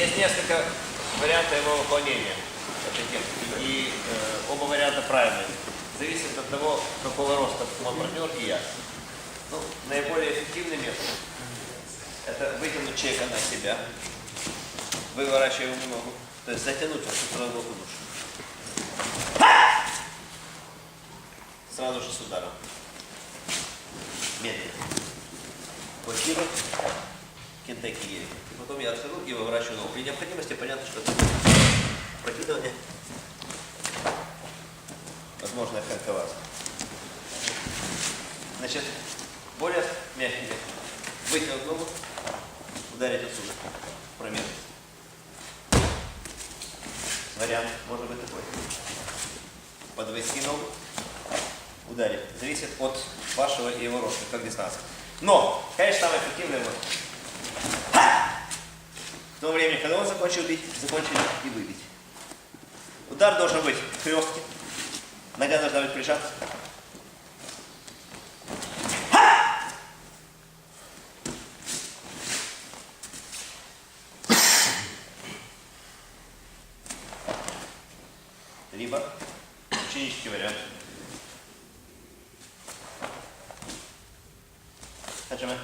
Есть несколько вариантов его выполнения. И э, оба варианта правильные. Зависит от того, какого роста мой партнер и я. Ну, наиболее эффективный метод – это вытянуть человека на себя, выворачивая ему ногу, то есть затянуть всю правую руку душу. Сразу же с ударом. Медленно. Блокируй. Есть. И потом я отхожу и выворачиваю ногу. При необходимости понятно, что это прокидывание. Возможно, харьковаться. Значит, более мягкий. Вытянуть ногу, ударить отсюда. Промежность. Вариант может быть такой. Подвести ногу, ударить. Зависит от вашего и его роста, как дистанция. Но, конечно, самое эффективное вот. Когда он закончил бить, закончили и выбить. Удар должен быть крестки. Нога должна быть прижата. Либо ученический вариант. Хаджиме.